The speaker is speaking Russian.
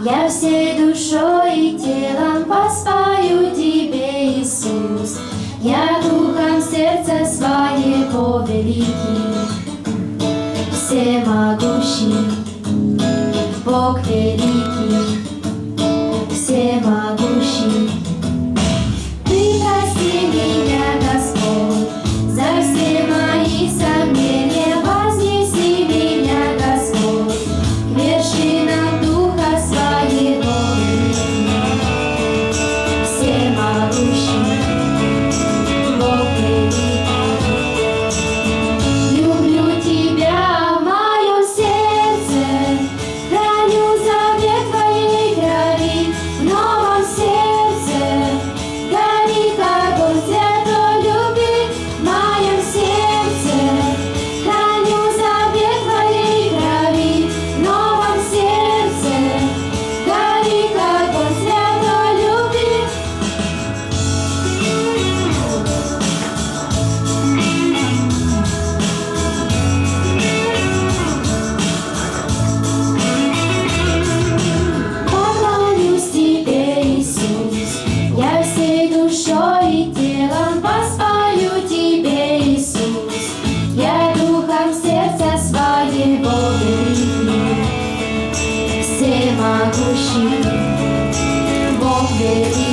Я всей душой и телом поспаю Тебе, Иисус. Я духом сердца своего великий, всемогущий. душой и телом воспою Тебе, Иисус. Я духом сердца своего верю, всемогущий Бог верю.